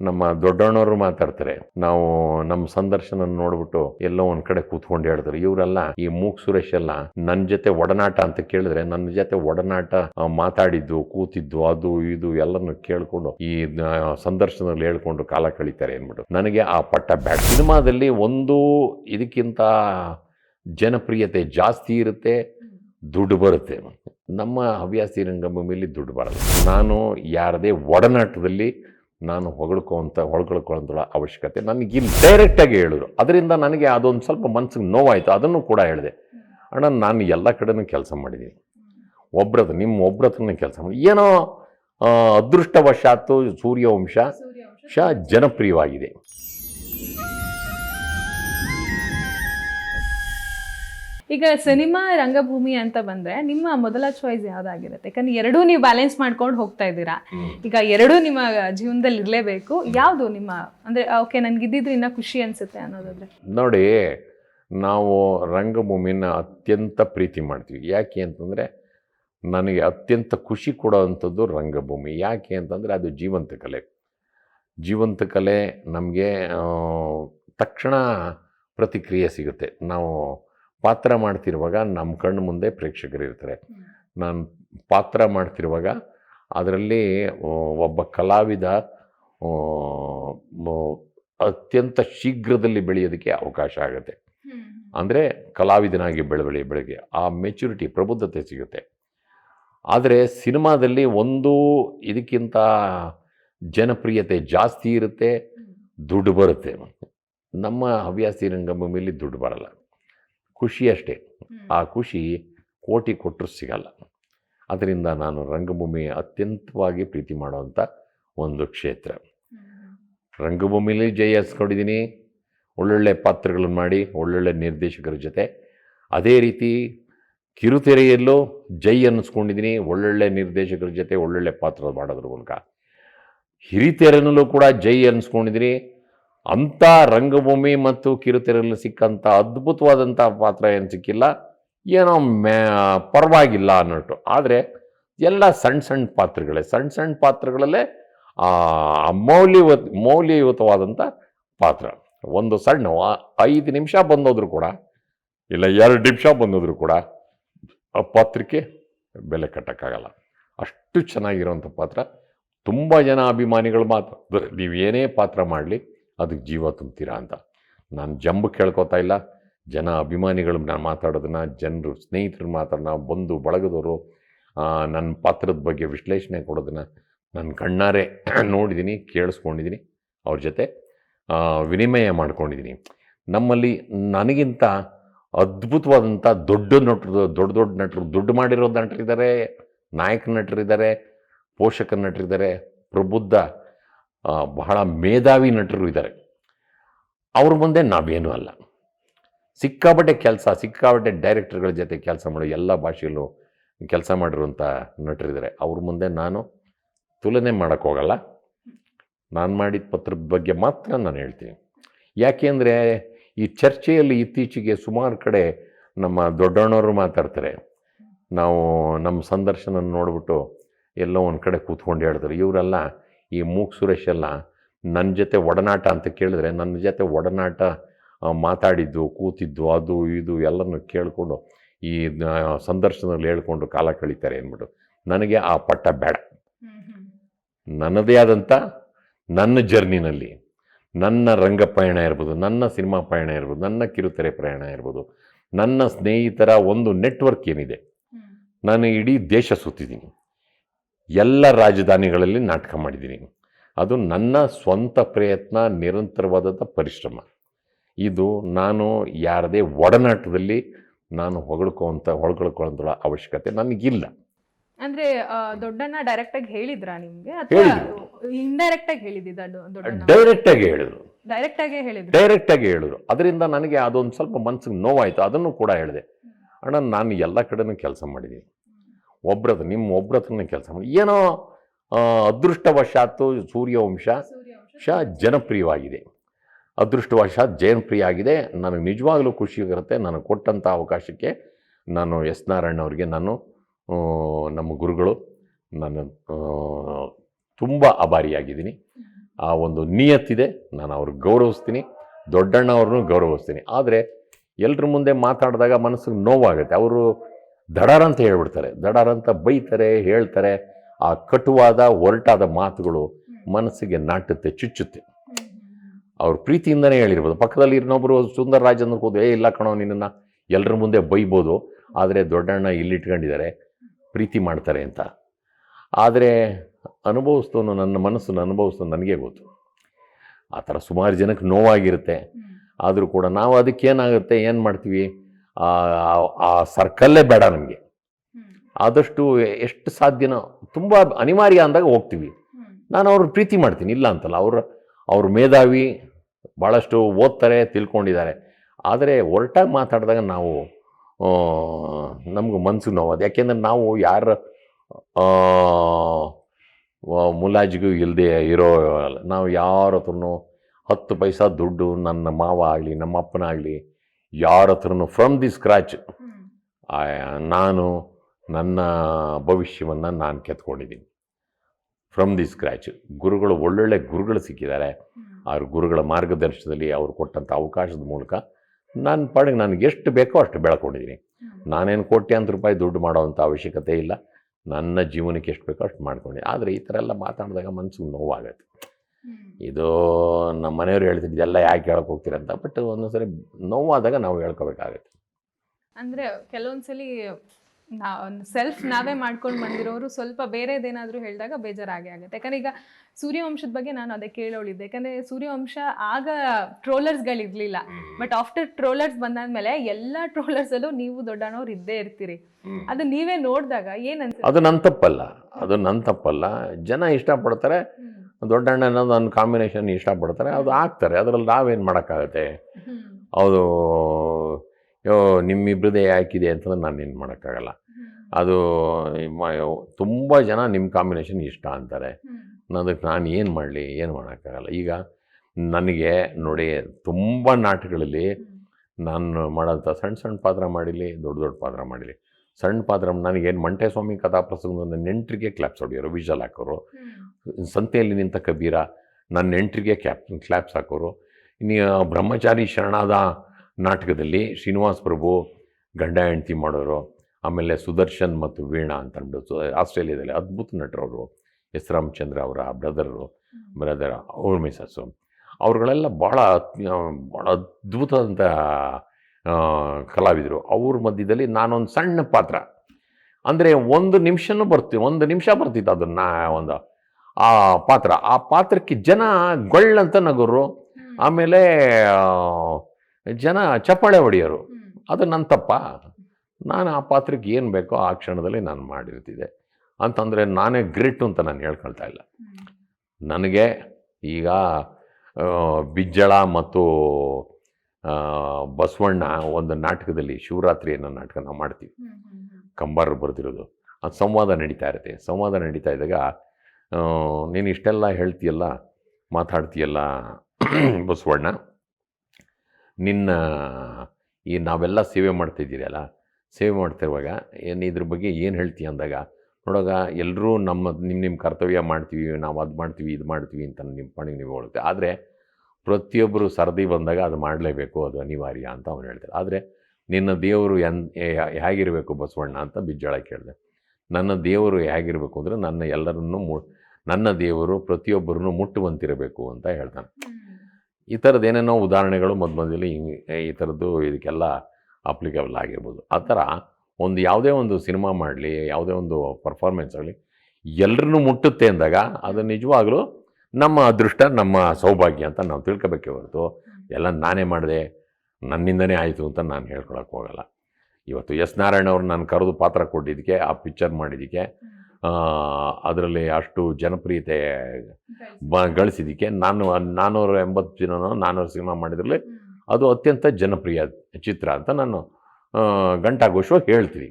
ನಮ್ಮ ದೊಡ್ಡಣ್ಣವರು ಮಾತಾಡ್ತಾರೆ. ನಾವು ನಮ್ಮ ಸಂದರ್ಶನ ನೋಡ್ಬಿಟ್ಟು ಎಲ್ಲೋ ಒಂದ್ ಕಡೆ ಕೂತ್ಕೊಂಡು ಹೇಳ್ತಾರೆ. ಇವರೆಲ್ಲ ಈ ಮೂಕ್ ಸುರೇಶ್ ಎಲ್ಲ ನನ್ನ ಜೊತೆ ಒಡನಾಟ ಅಂತ ಕೇಳಿದ್ರೆ ನನ್ನ ಜೊತೆ ಒಡನಾಟ ಮಾತಾಡಿದ್ದು, ಕೂತಿದ್ದು, ಅದು, ಇದು ಎಲ್ಲನ್ನು ಕೇಳ್ಕೊಂಡು ಈ ಸಂದರ್ಶನದಲ್ಲಿ ಹೇಳ್ಕೊಂಡು ಕಾಲ ಕಳೀತಾರೆ ಅನ್ಬಿಟ್ಟು ನನಗೆ ಆ ಪಟ್ಟ ಬ್ಯಾಡ್. ಸಿನಿಮಾದಲ್ಲಿ ಒಂದು ಇದಕ್ಕಿಂತ ಜನಪ್ರಿಯತೆ ಜಾಸ್ತಿ ಇರುತ್ತೆ, ದುಡ್ಡು ಬರುತ್ತೆ. ನಮ್ಮ ಹವ್ಯಾಸಿ ರಂಗಭೂಮಿಯಲ್ಲಿ ದುಡ್ಡು ಬರಲ್ಲ. ನಾನು ಯಾರದೇ ಒಡನಾಟದಲ್ಲಿ ನಾನು ಹೊಗಳ್ಕೊಂತ ಹೊಗಳ್ಕೊಳ್ಳೋ ಅವಶ್ಯಕತೆ ನನಗಿಲ್ಲ ಡೈರೆಕ್ಟಾಗಿ ಹೇಳಿದ್ರು. ಅದರಿಂದ ನನಗೆ ಅದೊಂದು ಸ್ವಲ್ಪ ಮನ್ಸಿಗೆ ನೋವಾಯಿತು. ಅದನ್ನು ಕೂಡ ಹೇಳಿದೆ. ಅಣ್ಣ ನಾನು ಎಲ್ಲ ಕಡೆನೂ ಕೆಲಸ ಮಾಡಿದ್ದೀನಿ. ಒಬ್ರದ್ದು ನಿಮ್ಮ ಒಬ್ರ ಹತ್ರನೇ ಕೆಲಸ ಮಾಡಿ. ಏನೋ ಅದೃಷ್ಟವಶಾತ್ತು ಸೂರ್ಯವಂಶ. ಶ ಜನಪ್ರಿಯವಾಗಿದೆ. ಈಗ ಸಿನಿಮಾ ರಂಗಭೂಮಿ ಅಂತ ಬಂದ್ರೆ ನಿಮ್ಮ ಮೊದಲ ಚಾಯ್ಸ್ ಯಾವ್ದಾಗಿರುತ್ತೆ? ಯಾಕಂದ್ರೆ ಎರಡೂ ನೀವು ಬ್ಯಾಲೆನ್ಸ್ ಮಾಡ್ಕೊಂಡು ಹೋಗ್ತಾ ಇದ್ದೀರಾ. ಈಗ ಎರಡೂ ನಿಮ್ಮ ಜೀವನದಲ್ಲಿ ಇರಲೇಬೇಕು. ಯಾವುದು ನಿಮ್ಮ ಅಂದ್ರೆ ಓಕೆ ನನ್ಗೆ ಇನ್ನ ಖುಷಿ ಅನ್ಸುತ್ತೆ ಅನ್ನೋದಾದ್ರೆ? ನೋಡಿ ನಾವು ರಂಗಭೂಮಿನ ಅತ್ಯಂತ ಪ್ರೀತಿ ಮಾಡ್ತೀವಿ. ಯಾಕೆ ಅಂತಂದರೆ ನನಗೆ ಅತ್ಯಂತ ಖುಷಿ ಕೊಡೋವಂಥದ್ದು ರಂಗಭೂಮಿ. ಯಾಕೆ ಅಂತಂದರೆ ಅದು ಜೀವಂತ ಕಲೆ. ಜೀವಂತ ಕಲೆ ನಮಗೆ ತಕ್ಷಣ ಪ್ರತಿಕ್ರಿಯೆ ಸಿಗುತ್ತೆ. ನಾವು ಪಾತ್ರ ಮಾಡ್ತಿರುವಾಗ ನಮ್ಮ ಕಣ್ಣು ಮುಂದೆ ಪ್ರೇಕ್ಷಕರು ಇರ್ತಾರೆ. ನಾನು ಪಾತ್ರ ಮಾಡ್ತಿರುವಾಗ ಅದರಲ್ಲಿ ಒಬ್ಬ ಕಲಾವಿದ ಅತ್ಯಂತ ಶೀಘ್ರದಲ್ಲಿ ಬೆಳೆಯೋದಕ್ಕೆ ಅವಕಾಶ ಆಗುತ್ತೆ. ಅಂದರೆ ಕಲಾವಿದನಾಗಿ ಬೆಳವಳಿ ಬೆಳಗ್ಗೆ ಆ ಮೆಚುರಿಟಿ ಪ್ರಬುದ್ಧತೆ ಸಿಗುತ್ತೆ. ಆದರೆ ಸಿನಿಮಾದಲ್ಲಿ ಒಂದು ಇದಕ್ಕಿಂತ ಜನಪ್ರಿಯತೆ ಜಾಸ್ತಿ ಇರುತ್ತೆ ದುಡ್ಡು ಬರುತ್ತೆ. ನಮ್ಮ ಹವ್ಯಾಸಿ ರಂಗಭೂಮಿಯಲ್ಲಿ ದುಡ್ಡು ಬರಲ್ಲ. ಖುಷಿ ಅಷ್ಟೇ. ಆ ಖುಷಿ ಕೋಟಿ ಕೊಟ್ಟರು ಸಿಗಲ್ಲ. ಅದರಿಂದ ನಾನು ರಂಗಭೂಮಿ ಅತ್ಯಂತವಾಗಿ ಪ್ರೀತಿ ಮಾಡುವಂಥ ಒಂದು ಕ್ಷೇತ್ರ. ರಂಗಭೂಮಿಲಿ ಜಯ ಹಸ್ಕೊಂಡಿದ್ದೀನಿ ಒಳ್ಳೊಳ್ಳೆ ಪಾತ್ರಗಳನ್ನು ಮಾಡಿ ಒಳ್ಳೊಳ್ಳೆ ನಿರ್ದೇಶಕರ ಜೊತೆ. ಅದೇ ರೀತಿ ಕಿರುತೆರೆಯಲ್ಲೂ ಜೈ ಅನ್ನಿಸ್ಕೊಂಡಿದ್ದೀನಿ. ಒಳ್ಳೊಳ್ಳೆ ನಿರ್ದೇಶಕರ ಜೊತೆ ಒಳ್ಳೊಳ್ಳೆ ಪಾತ್ರ ಮಾಡೋದ್ರ ಮೂಲಕ. ಹಿರಿತೆರೆಯಲ್ಲೂ ಕೂಡ ಜೈ ಅನ್ನಿಸ್ಕೊಂಡಿದ್ದೀನಿ. ಅಂಥ ರಂಗಭೂಮಿ ಮತ್ತು ಕಿರುತೆರೆಯಲ್ಲಿ ಸಿಕ್ಕಂಥ ಅದ್ಭುತವಾದಂಥ ಪಾತ್ರ ಏನು ಸಿಕ್ಕಿಲ್ಲ? ಏನೋ ಮ್ಯಾ ಪರವಾಗಿಲ್ಲ ಅನ್ನೋಟ್ಟು. ಆದರೆ ಎಲ್ಲ ಸಣ್ಣ ಸಣ್ಣ ಪಾತ್ರಗಳೇ ಸಣ್ಣ ಸಣ್ಣ ಪಾತ್ರಗಳಲ್ಲೇ ಮೌಲ್ಯವ ಮೌಲ್ಯಯುತವಾದಂಥ ಪಾತ್ರ. ಒಂದು ಸಣ್ಣ ಐದು ನಿಮಿಷ ಬಂದೋದ್ರು ಕೂಡ, ಇಲ್ಲ ಎರಡು ನಿಮಿಷ ಬಂದೋದ್ರು ಕೂಡ, ಆ ಪಾತ್ರಕ್ಕೆ ಬೆಲೆ ಕಟ್ಟೋಕ್ಕಾಗಲ್ಲ. ಅಷ್ಟು ಚೆನ್ನಾಗಿರೋವಂಥ ಪಾತ್ರ. ತುಂಬ ಜನ ಅಭಿಮಾನಿಗಳು ಮಾತ್ರ. ನೀವು ಏನೇ ಪಾತ್ರ ಮಾಡಲಿ ಅದಕ್ಕೆ ಜೀವ ತುಂಬ್ತೀರಾ ಅಂತ. ನಾನು ಜಂಬ ಕೇಳ್ಕೊತಾ ಇಲ್ಲ. ಜನ ಅಭಿಮಾನಿಗಳು ನಾನು ಮಾತಾಡೋದನ್ನ, ಜನರು, ಸ್ನೇಹಿತರು ಮಾತಾಡೋಣ ಬಂಧು ಬಳಗದವರು ನನ್ನ ಪಾತ್ರದ ಬಗ್ಗೆ ವಿಶ್ಲೇಷಣೆ ಕೊಡೋದನ್ನು ನನ್ನ ಕಣ್ಣಾರೆ ನೋಡಿದ್ದೀನಿ ಕೇಳಿಸ್ಕೊಂಡಿದ್ದೀನಿ ಅವ್ರ ಜೊತೆ ವಿನಿಮಯ ಮಾಡ್ಕೊಂಡಿದ್ದೀನಿ ನಮ್ಮಲ್ಲಿ ನನಗಿಂತ ಅದ್ಭುತವಾದಂಥ ದೊಡ್ಡ ನಟರು, ದೊಡ್ಡ ದೊಡ್ಡ ನಟರು, ದುಡ್ಡು ಮಾಡಿರೋ ನಟರಿದ್ದಾರೆ, ನಾಯಕ ನಟರಿದ್ದಾರೆ, ಪೋಷಕ ನಟರಿದ್ದಾರೆ, ಪ್ರಬುದ್ಧ ಬಹಳ ಮೇಧಾವಿ ನಟರು ಇದ್ದಾರೆ. ಅವ್ರ ಮುಂದೆ ನಾವೇನೂ ಅಲ್ಲ. ಸಿಕ್ಕಾಪಟ್ಟೆ ಕೆಲಸ, ಸಿಕ್ಕಾಪಟ್ಟೆ ಡೈರೆಕ್ಟರ್ಗಳ ಜೊತೆ ಕೆಲಸ ಮಾಡೋ ಎಲ್ಲ ಭಾಷೆಯಲ್ಲೂ ಕೆಲಸ ಮಾಡಿರುವಂಥ ನಟರಿದ್ದಾರೆ ಅವ್ರ ಮುಂದೆ ನಾನು ತುಲನೆ ಮಾಡೋಕ್ಕೋಗಲ್ಲ ನಾನು ಮಾಡಿದ ಪತ್ರದ ಬಗ್ಗೆ ಮಾತ್ರ ನಾನು ಹೇಳ್ತೀನಿ. ಯಾಕೆಂದರೆ ಈ ಚರ್ಚೆಯಲ್ಲಿ ಇತ್ತೀಚೆಗೆ ಸುಮಾರು ಕಡೆ ನಮ್ಮ ದೊಡ್ಡಣ್ಣವರು ಮಾತಾಡ್ತಾರೆ. ನಾವು ನಮ್ಮ ಸಂದರ್ಶನ ನೋಡ್ಬಿಟ್ಟು ಎಲ್ಲೋ ಒಂದು ಕಡೆ ಕೂತ್ಕೊಂಡು ಹೇಳ್ತಾರೆ. ಇವರೆಲ್ಲ ಈ ಮೂಕ್ ಸುರೇಶ್ ಎಲ್ಲ ನನ್ನ ಜೊತೆ ಒಡನಾಟ ಅಂತ ಕೇಳಿದ್ರೆ ನನ್ನ ಜೊತೆ ಒಡನಾಟ ಮಾತಾಡಿದ್ದು ಕೂತಿದ್ದು ಅದು ಇದು ಎಲ್ಲನೂ ಕೇಳಿಕೊಂಡು ಈ ಸಂದರ್ಶನದಲ್ಲಿ ಹೇಳ್ಕೊಂಡು ಕಾಲ ಕಳೀತಾರೆ ಅಂದ್ಬಿಟ್ಟು ನನಗೆ ಆ ಪಟ್ಟ ಬೇಡ. ನನ್ನದೇ ಆದಂಥ ನನ್ನ ಜರ್ನಿನಲ್ಲಿ ನನ್ನ ರಂಗ ಪಯಣ ಇರ್ಬೋದು ನನ್ನ ಸಿನಿಮಾ ಪಯಣ ಇರ್ಬೋದು ನನ್ನ ಕಿರುತೆರೆ ಪ್ರಯಾಣ ಇರ್ಬೋದು ನನ್ನ ಸ್ನೇಹಿತರ ಒಂದು ನೆಟ್ವರ್ಕ್ ಏನಿದೆ ನಾನು ಇಡೀ ದೇಶ ಸುತ್ತಿದ್ದೀನಿ ಎಲ್ಲ ರಾಜಧಾನಿಗಳಲ್ಲಿ ನಾಟಕ ಮಾಡಿದ್ದೀನಿ. ಅದು ನನ್ನ ಸ್ವಂತ ಪ್ರಯತ್ನ ನಿರಂತರವಾದಂಥ ಪರಿಶ್ರಮ. ಇದು ನಾನು ಯಾರದೇ ಒಡನಾಟದಲ್ಲಿ ನಾನು ಹೊಗಳ್ಕೊಂತ ಹೊಗಳ್ಕೊಳ್ಳೋ ಅವಶ್ಯಕತೆ ನನಗಿಲ್ಲ. ಅಂದ್ರೆ ದೊಡ್ಡಣ್ಣ ಡೈರೆಕ್ಟ್ ಆಗಿ ಹೇಳಿದ್ರಾ ನಿಮ್ಗೆ. ಇಂಡೈರೆಕ್ಟ್ ಆಗಿ ಹೇಳಿದ್ದ ದೊಡ್ಡಣ್ಣ? ಡೈರೆಕ್ಟಾಗಿ ಹೇಳಿದ್ರು. ಡೈರೆಕ್ಟ್ ಆಗಿ ಹೇಳಿದ್ರು. ಡೈರೆಕ್ಟಾಗಿ ಹೇಳಿದ್ರು. ಅದರಿಂದ ನನಗೆ ಅದೊಂದು ಸ್ವಲ್ಪ ಮನ್ಸಿಗೆ ನೋವಾಯಿತು. ಅದನ್ನು ಕೂಡ ಹೇಳಿದೆ ಅಣ್ಣ ನಾನು ಎಲ್ಲ ಕಡೆನೂ ಕೆಲಸ ಮಾಡಿದ್ದೀನಿ. ಒಬ್ರದ್ದು ನಿಮ್ಮ ಒಬ್ರ ಹತ್ರನೇ ಕೆಲಸ ಮಾಡಿ. ಏನೋ ಅದೃಷ್ಟವಶಾತ್ ಅದೃಷ್ಟವಶಾತ್ತು ಸೂರ್ಯವಂಶ ಶ ಜನಪ್ರಿಯವಾಗಿದೆ. ಅದೃಷ್ಟವಶಾತ್ ಜನಪ್ರಿಯ ಆಗಿದೆ ನನಗೆ ನಿಜವಾಗಲೂ ಖುಷಿಯಾಗಿರುತ್ತೆ ನನಗೆ ಕೊಟ್ಟಂಥ ಅವಕಾಶಕ್ಕೆ ನಾನು ಎಸ್ ನಾರಾಯಣ ಅವರಿಗೆ ನಾನು ನಮ್ಮ ಗುರುಗಳು ನಾನು ತುಂಬ ಅಭಾರಿಯಾಗಿದ್ದೀನಿ ಆ ಒಂದು ನಿಯತ್ತಿದೆ. ನಾನು ಅವ್ರಿಗೆ ಗೌರವಿಸ್ತೀನಿ. ದೊಡ್ಡಣ್ಣ ಅವ್ರನ್ನೂ ಗೌರವಿಸ್ತೀನಿ. ಆದರೆ ಎಲ್ಲರ ಮುಂದೆ ಮಾತಾಡಿದಾಗ ಮನಸ್ಸಿಗೆ ನೋವಾಗುತ್ತೆ. ಅವರು ದಡಾರ ಅಂತ ಹೇಳ್ಬಿಡ್ತಾರೆ. ದಡಾರ ಅಂತ ಬೈತಾರೆ ಹೇಳ್ತಾರೆ. ಆ ಕಟುವಾದ ಒರಟಾದ ಮಾತುಗಳು ಮನಸ್ಸಿಗೆ ನಾಟುತ್ತೆ ಚುಚ್ಚುತ್ತೆ. ಅವ್ರ ಪ್ರೀತಿಯಿಂದನೇ ಹೇಳಿರ್ಬೋದು. ಪಕ್ಕದಲ್ಲಿ ಇನ್ನೊಬ್ಬರು ಸುಂದರ ರಾಜೇಂದ್ರ ಕೂತು ಏ ಇಲ್ಲ ಕಣೋ ನಿನ್ನನ್ನು ಎಲ್ಲರ ಮುಂದೆ ಬೈಬೋದು. ಆದರೆ ದೊಡ್ಡಣ್ಣ ಇಲ್ಲಿಟ್ಕೊಂಡಿದ್ದಾರೆ. ಪ್ರೀತಿ ಮಾಡ್ತಾರೆ ಅಂತ. ಆದರೆ ಅನುಭವಿಸ್ತವನು ನನ್ನ ಮನಸ್ಸನ್ನು ಅನುಭವಿಸ್ತು ನನಗೆ ಗೊತ್ತು. ಆ ಥರ ಸುಮಾರು ಜನಕ್ಕೆ ನೋವಾಗಿರುತ್ತೆ. ಆದರೂ ಕೂಡ ನಾವು ಅದಕ್ಕೇನಾಗುತ್ತೆ ಏನು ಮಾಡ್ತೀವಿ? ಆ- ಸರ್ಕಲ್ಲೇ ಬೇಡ ನಮಗೆ. ಆದಷ್ಟು ಎಷ್ಟು ಸಾಧ್ಯನೋ ತುಂಬ ಅನಿವಾರ್ಯ ಅಂದಾಗ ಹೋಗ್ತೀವಿ. ನಾನು ಅವ್ರ ಪ್ರೀತಿ ಮಾಡ್ತೀನಿ. ಇಲ್ಲ ಅಂತಲ್ಲ ಅವ್ರ ಅವ್ರ ಮೇಧಾವಿ ಭಾಳಷ್ಟು ಓದ್ತಾರೆ ತಿಳ್ಕೊಂಡಿದ್ದಾರೆ. ಆದರೆ ಒರಟಾಗಿ ಮಾತಾಡಿದಾಗ ನಾವು ನಮ್ಗೆ ಮನಸ್ಸು ನೋವೋದು. ಯಾಕೆಂದ್ರೆ ನಾವು ಯಾರ ಮುಲಾಜಿಗೂ ಇಲ್ಲದೆ ಇರೋ ನಾವು ಯಾರ ಹತ್ರನೂ ಹತ್ತು ಪೈಸಾ ದುಡ್ಡು ನನ್ನ ಮಾವ ಆಗಲಿ ನಮ್ಮ ಅಪ್ಪನಾಗಲಿ ಯಾರ ಹತ್ರನೂ ಫ್ರಮ್ ದಿ ಸ್ಕ್ರಾಚ್ ನಾನು ನನ್ನ ಭವಿಷ್ಯವನ್ನು ನಾನು ಕೆತ್ಕೊಂಡಿದ್ದೀನಿ. ಫ್ರಮ್ ದಿ ಸ್ಕ್ರ್ಯಾಚ್ ಗುರುಗಳು ಒಳ್ಳೊಳ್ಳೆ ಗುರುಗಳು ಸಿಕ್ಕಿದ್ದಾರೆ. ಅವ್ರ ಗುರುಗಳ ಮಾರ್ಗದರ್ಶನದಲ್ಲಿ ಅವ್ರು ಕೊಟ್ಟಂಥ ಅವಕಾಶದ ಮೂಲಕ ನನ್ನ ಪಾಡಿಗೆ ನನಗೆ ಎಷ್ಟು ಬೇಕೋ ಅಷ್ಟು ಬೆಳ್ಕೊಂಡಿದ್ದೀನಿ. ನಾನೇನು ಕೋಟ್ಯಾಂತರ ರೂಪಾಯಿ ದುಡ್ಡು ಮಾಡೋವಂಥ ಅವಶ್ಯಕತೆ ಇಲ್ಲ. ನನ್ನ ಜೀವನಕ್ಕೆ ಎಷ್ಟು ಬೇಕೋ ಅಷ್ಟು ಮಾಡ್ಕೊಂಡಿದ್ದೀನಿ. ಆದರೆ ಈ ಥರ ಎಲ್ಲ ಮಾತಾಡಿದಾಗ ಮನಸ್ಸಿಗೆ ನೋವಾಗತ್ತೆ. ಇದು ನಮ್ಮ ಮನೆಯವರು ಹೇಳ್ತಿದ್ದು ಎಲ್ಲ ಯಾಕೆ ಹೇಳಕ್ ಹೋಗ್ತೀರಂತ? ಬಟ್ ಒಂದೊಂದ್ಸರಿ ನೋವಾದಾಗ ನಾವು ಹೇಳ್ಕೊಬೇಕಾಗತ್ತೆ. ಅಂದ್ರೆ ಕೆಲವೊಂದ್ಸಲಿ ಸೆಲ್ಫ್ ನಾವೇ ಮಾಡ್ಕೊಂಡು ಬಂದಿರೋರು ಸ್ವಲ್ಪ ಬೇರೆದೇನಾದ್ರೂ ಹೇಳಿದಾಗ ಬೇಜಾರಾಗೇ ಆಗುತ್ತೆ. ಯಾಕಂದ್ರೆ ಈಗ ಸೂರ್ಯವಂಶದ ಬಗ್ಗೆ ನಾನು ಅದೇ ಕೇಳೋಳಿದ್ದೆ. ಯಾಕಂದ್ರೆ ಸೂರ್ಯವಂಶ ಆಗ ಟ್ರೋಲರ್ಸ್ಗಳಿರ್ಲಿಲ್ಲ. ಬಟ್ ಆಫ್ಟರ್ ಟ್ರೋಲರ್ಸ್ ಬಂದಾದ್ಮೇಲೆ ಎಲ್ಲ ಟ್ರೋಲರ್ಸ್ ಅಲ್ಲೂ ನೀವು ದೊಡ್ಡನವ್ರು ಇದ್ದೇ ಇರ್ತೀರಿ. ಅದು ನೀವೇ ನೋಡಿದಾಗ ಏನಂತ ಅದು ನನ್ನ ತಪ್ಪಲ್ಲ. ಅದು ನನ್ನ ತಪ್ಪಲ್ಲ. ಜನ ಇಷ್ಟಪಡ್ತಾರೆ. ದೊಡ್ಡಣ್ಣ ಅನ್ನೋದು ಒಂದು ಕಾಂಬಿನೇಷನ್ ಇಷ್ಟಪಡ್ತಾರೆ. ಅದು ಆಗ್ತಾರೆ. ಅದರಲ್ಲಿ ನಾವೇನು ಮಾಡೋಕ್ಕಾಗತ್ತೆ? ಅದು, ಯೋ, ನಿಮ್ಮಿಬ್ರದೇ ಯಾಕಿದೆ ಅಂತಂದ್ರೆ ನಾನು ಏನು ಮಾಡೋಕ್ಕಾಗಲ್ಲ. ಅದು ತುಂಬ ಜನ ನಿಮ್ಮ ಕಾಂಬಿನೇಷನ್ ಇಷ್ಟ ಅಂತಾರೆ. ಅದಕ್ಕೆ ನಾನು ಏನು ಮಾಡಲಿ? ಏನು ಮಾಡೋಕ್ಕಾಗಲ್ಲ. ಈಗ ನನಗೆ ನೋಡಿ, ತುಂಬ ನಾಟಕಗಳಲ್ಲಿ ನಾನು ಮಾಡೋಂಥ ಸಣ್ಣ ಸಣ್ಣ ಪಾತ್ರ ಮಾಡಿಲಿ, ದೊಡ್ಡ ದೊಡ್ಡ ಪಾತ್ರ ಮಾಡಿಲಿ. ಸಣ್ಣ ಪಾತ್ರ ನನಗೇನು ಮಂಟೆ ಸ್ವಾಮಿ ಕಥಾಪ್ರಸಂಗದ ನೆಂಟರಿಗೆ ಕ್ಲಾಪ್ಸ್ ಹೊಡೆಯೋರು ವಿಜಲ್ ಹಾಕೋರು. ಸಂತೆಯಲ್ಲಿ ನಿಂತ ಕಬೀರ ನನ್ನ ನೆಂಟರಿಗೆ ಕ್ಯಾಪ್ ಕ್ಲಾಪ್ಸ್ ಹಾಕೋರು. ಇನ್ನು ಬ್ರಹ್ಮಚಾರಿ ಶರಣಾದ ನಾಟಕದಲ್ಲಿ ಶ್ರೀನಿವಾಸ್ ಪ್ರಭು ಗಂಡ ಹೆಂಡತಿ ಮಾಡೋರು ಆಮೇಲೆ ಸುದರ್ಶನ್ ಮತ್ತು ವೀಣಾ ಅಂತ ಅಂದ್ಬಿಟ್ಟು ಆಸ್ಟ್ರೇಲಿಯಾದಲ್ಲಿ ಅದ್ಭುತ ನಟರವರು. ಎಸ್. ರಾಮಚಂದ್ರ ಅವರ ಬ್ರದರು ಬ್ರದರ್ ಅವ್ರ ಮಿಸಸ್ಸು ಅವ್ರುಗಳೆಲ್ಲ ಭಾಳ ಭಾಳ ಆ, ಕಲಾವಿದರು. ಅವ್ರ ಮಧ್ಯದಲ್ಲಿ ನಾನೊಂದು ಸಣ್ಣ ಪಾತ್ರ. ಅಂದರೆ ಒಂದು ನಿಮಿಷನೂ ಬರ್ತೀವಿ ಒಂದು ನಿಮಿಷ ಬರ್ತಿತ್ತು ಅದನ್ನ ಒಂದು ಆ ಪಾತ್ರ. ಆ ಪಾತ್ರಕ್ಕೆ ಜನ ಗೊಳ್ಳಂತ ನಗರು ಆಮೇಲೆ ಜನ ಚಪ್ಪಾಳೆ ಹೊಡೆಯೋರು. ಅದು ನನ್ನ ತಪ್ಪ. ನಾನು ಆ ಪಾತ್ರಕ್ಕೆ ಏನು ಬೇಕೋ ಆ ಕ್ಷಣದಲ್ಲಿ ನಾನು ಮಾಡಿರ್ತಿದ್ದೆ. ಅಂತಂದರೆ ನಾನೇ ಗ್ರಿಟ್ ಅಂತ ನಾನು ಹೇಳ್ಕೊಳ್ತಾ ಇಲ್ಲ. ನನಗೆ ಈಗ ಬಿಜ್ಜಳ ಮತ್ತು ಬಸವಣ್ಣ ಒಂದು ನಾಟಕದಲ್ಲಿ ಶಿವರಾತ್ರಿ ಅನ್ನೋ ನಾಟಕ ನಾವು ಮಾಡ್ತೀವಿ ಕಂಬಾರರು ಬರೆದಿರೋದು. ಅದು ಸಂವಾದ ನಡೀತಾ ಇರುತ್ತೆ. ಸಂವಾದ ನಡೀತಾ ಇದ್ದಾಗ ನೀನು ಇಷ್ಟೆಲ್ಲ ಹೇಳ್ತೀಯಲ್ಲ ಮಾತಾಡ್ತೀಯಲ್ಲ ಬಸವಣ್ಣ ನಿನ್ನ ಈ ನಾವೆಲ್ಲ ಸೇವೆ ಮಾಡ್ತಿದ್ದೀರಲ್ಲ ಸೇವೆ ಮಾಡ್ತಿರುವಾಗ ಏನು ಇದ್ರ ಬಗ್ಗೆ ಏನು ಹೇಳ್ತೀಯ ಅಂದಾಗ ನೋಡಾಗ ಎಲ್ಲರೂ ನಮ್ಮ ನಿಮ್ಮ ನಿಮ್ಮ ಕರ್ತವ್ಯ ಮಾಡ್ತೀವಿ ನಾವು ಅದು ಮಾಡ್ತೀವಿ ಇದು ಮಾಡ್ತೀವಿ ಅಂತ ನಿಮ್ಮ ಪಣಿಗೆ ನೀವು ಹೇಳುತ್ತೆ ಆದರೆ ಪ್ರತಿಯೊಬ್ಬರು ಸರದಿ ಬಂದಾಗ ಅದು ಮಾಡಲೇಬೇಕು ಅದು ಅನಿವಾರ್ಯ ಅಂತ ಅವನು ಹೇಳ್ತಾರೆ. ಆದರೆ ನಿನ್ನ ದೇವರು ಎನ್ ಹೇಗಿರಬೇಕು ಬಸವಣ್ಣ ಅಂತ ಬಿಜ್ಜಳ ಕೇಳಿದೆ. ನನ್ನ ದೇವರು ಹೇಗಿರಬೇಕು ಅಂದರೆ ನನ್ನ ಎಲ್ಲರನ್ನೂ ಮು ನನ್ನ ದೇವರು ಪ್ರತಿಯೊಬ್ಬರನ್ನು ಮುಟ್ಟುವಂತಿರಬೇಕು ಅಂತ ಹೇಳ್ತಾನೆ. ಈ ಥರದ್ದು ಏನೇನೋ ಉದಾಹರಣೆಗಳು ಮೊದಲು ಹಿಂಗೆ ಈ ಥರದ್ದು ಇದಕ್ಕೆಲ್ಲ ಅಪ್ಲಿಕಬಲ್ ಆಗಿರ್ಬೋದು. ಆ ಥರ ಒಂದು ಯಾವುದೇ ಒಂದು ಸಿನಿಮಾ ಮಾಡಲಿ ಯಾವುದೇ ಒಂದು ಪರ್ಫಾರ್ಮೆನ್ಸ್ ಆಗಲಿ ಎಲ್ಲರನ್ನೂ ಮುಟ್ಟುತ್ತೆ ಅಂದಾಗ ಅದು ನಿಜವಾಗ್ಲೂ ನಮ್ಮ ಅದೃಷ್ಟ ನಮ್ಮ ಸೌಭಾಗ್ಯ ಅಂತ ನಾವು ತಿಳ್ಕೊಬೇಕೇ ಹೊರತು ಎಲ್ಲ ನಾನೇ ಮಾಡಿದೆ ನನ್ನಿಂದನೇ ಆಯಿತು ಅಂತ ನಾನು ಹೇಳ್ಕೊಳಕ್ಕೆ ಹೋಗಲ್ಲ. ಇವತ್ತು ಎಸ್ ನಾರಾಯಣ ಅವ್ರು ನಾನು ಕರೆದು ಪಾತ್ರ ಕೊಟ್ಟಿದ್ದಕ್ಕೆ ಆ ಪಿಕ್ಚರ್ ಮಾಡಿದ್ದಕ್ಕೆ ಅದರಲ್ಲಿ ಅಷ್ಟು ಜನಪ್ರಿಯತೆ ಬ ಗಳಿಸಿದ್ದಕ್ಕೆ ನಾನು ನಾನ್ನೂರ ಎಂಬತ್ತು ಜನನೋ ನಾನ್ನೂರು ಸಿನಿಮಾ ಮಾಡಿದ್ರಲ್ಲಿ ಅದು ಅತ್ಯಂತ ಜನಪ್ರಿಯ ಚಿತ್ರ ಅಂತ ನಾನು ಗಂಟಾಘೋಷವಾಗಿ ಹೇಳ್ತೀನಿ.